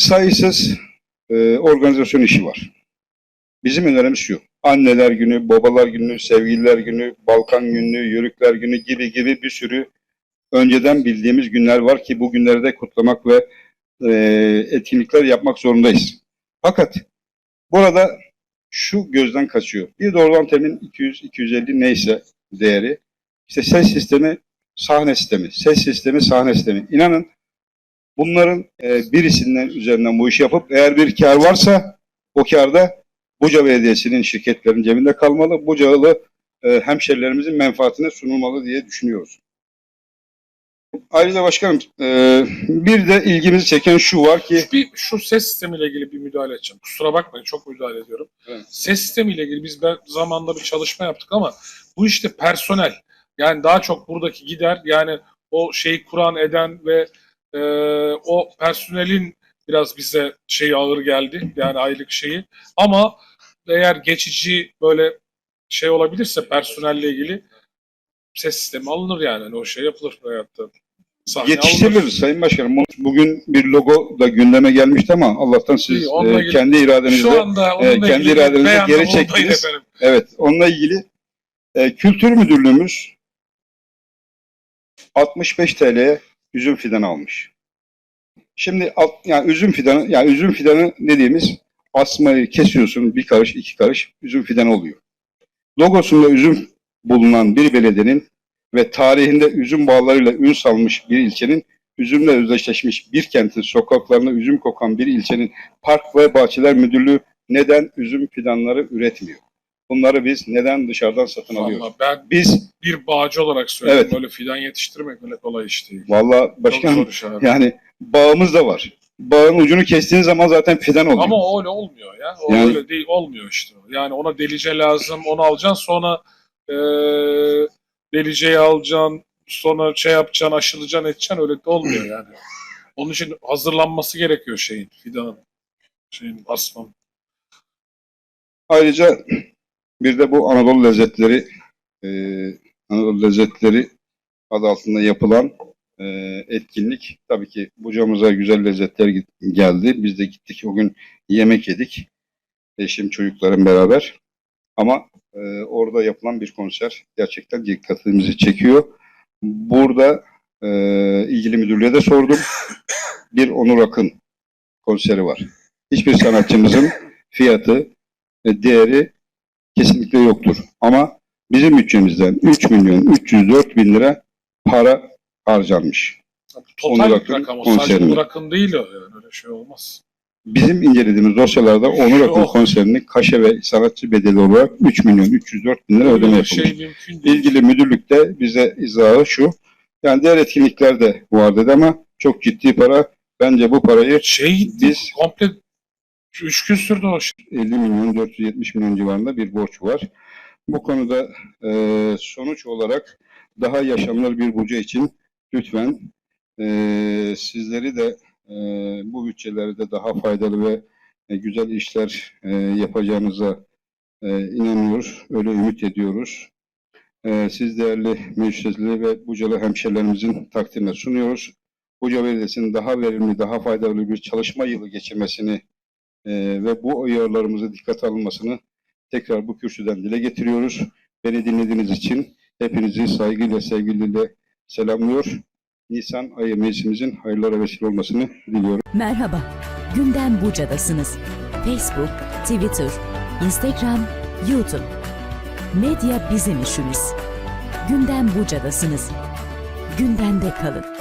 sayısız e, organizasyon işi var. Bizim önerimiz şu. Anneler günü, babalar günü, sevgililer günü, Balkan günü, yörükler günü gibi gibi bir sürü önceden bildiğimiz günler var ki bu günleri de kutlamak ve e, etkinlikler yapmak zorundayız. Fakat burada şu gözden kaçıyor. Bir doğrudan temin 200-250 neyse değeri. İşte ses sistemi, sahne sistemi, ses sistemi, sahne sistemi. İnanın bunların e, birisinden üzerinden bu işi yapıp eğer bir kar varsa o kar da Buca Belediyesi'nin şirketlerin cebinde kalmalı. Bucalı e, hemşerilerimizin menfaatine sunulmalı diye düşünüyoruz. Ayrıca başkanım e, bir de ilgimizi çeken şu var ki Bir şu ses sistemiyle ilgili bir müdahale edeceğim. Kusura bakmayın çok müdahale ediyorum. Evet. Ses sistemiyle ilgili biz ben zamanda bir çalışma yaptık ama bu işte personel. Yani daha çok buradaki gider yani o şeyi kuran eden ve e, o personelin biraz bize şey ağır geldi. Yani aylık şeyi. Ama eğer geçici böyle şey olabilirse personelle ilgili ses sistemi alınır yani. Hani o şey yapılır hayatta. Sahne yetiştirilir alınır. Sayın Başkanım. Bugün bir logo da gündeme gelmişti ama Allah'tan siz İyi, e, kendi iradenizle e, kendi iradenizle geri çektiniz. Evet, onunla ilgili e, Kültür Müdürlüğümüz 65 TL'ye üzüm fidanı almış. Şimdi alt, yani üzüm fidanı, yani üzüm fidanı dediğimiz asmayı kesiyorsun bir karış iki karış üzüm fidanı oluyor. Logosunda üzüm bulunan bir belediyenin ve tarihinde üzüm bağlarıyla ün salmış bir ilçenin üzümle özdeşleşmiş bir kentin sokaklarına üzüm kokan bir ilçenin Park ve Bahçeler Müdürlüğü neden üzüm fidanları üretmiyor? Bunları biz neden dışarıdan satın alıyoruz? Ben Biz bir bağcı olarak söylüyorum. Evet. Böyle fidan yetiştirmek öyle kolay iş değil. valla başkanım yani bağımız da var. Bağın ucunu kestiğin zaman zaten fidan oluyor. Ama öyle olmuyor ya. O Yani- öyle değil olmuyor işte. Yani ona delice lazım. Onu alacaksın sonra eee deliceyi alacaksın. Sonra şey yapacaksın, aşılayacaksın, edeceksin. Öyle de olmuyor yani. Onun için hazırlanması gerekiyor şeyin, fidanın. Şeyin, asmanın. Ayrıca bir de bu Anadolu lezzetleri e, Anadolu lezzetleri adı altında yapılan e, etkinlik. Tabii ki Buca'mıza güzel lezzetler geldi. Biz de gittik o gün yemek yedik. Eşim çocuklarım beraber. Ama e, orada yapılan bir konser gerçekten dikkatimizi çekiyor. Burada e, ilgili müdürlüğe de sordum. Bir Onur Akın konseri var. Hiçbir sanatçımızın fiyatı, e, değeri kesinlikle yoktur. Ama bizim bütçemizden 3 milyon 304 bin lira para harcanmış. Total Onur bir Akın rakam o. Sadece. Onur Akın değil o. Yani öyle şey olmaz. Bizim incelediğimiz dosyalarda Onur Akın Yok. konserinin kaşe ve sanatçı bedeli olarak 3 milyon 304 bin lira Öyle ödeme bir yapılmış. şey. İlgili müdürlükte bize izahı şu. Yani diğer etkinlikler de var dedi ama çok ciddi para. Bence bu parayı Şey. Biz- Komple 3 gün sürdü o şey. 50 milyon 470 milyon civarında bir borç var. Bu konuda e, sonuç olarak daha yaşanılır bir buca için lütfen e, sizleri de e, bu bütçelerde daha faydalı ve e, güzel işler e, yapacağınıza e, inanıyoruz. Öyle ümit ediyoruz. E, siz değerli meclisleri ve Bucalı hemşerilerimizin takdirine sunuyoruz. Buca Belediyesi'nin daha verimli, daha faydalı bir çalışma yılı geçirmesini ee, ve bu uyarılarımızı dikkate alınmasını tekrar bu kürsüden dile getiriyoruz. Beni dinlediğiniz için hepinizi saygıyla, sevgiyle selamlıyor. Nisan ayı meclisimizin hayırlara vesile olmasını diliyorum. Merhaba, Gündem Buca'dasınız. Facebook, Twitter, Instagram, YouTube. Medya bizim işimiz. Gündem Buca'dasınız. Gündemde kalın.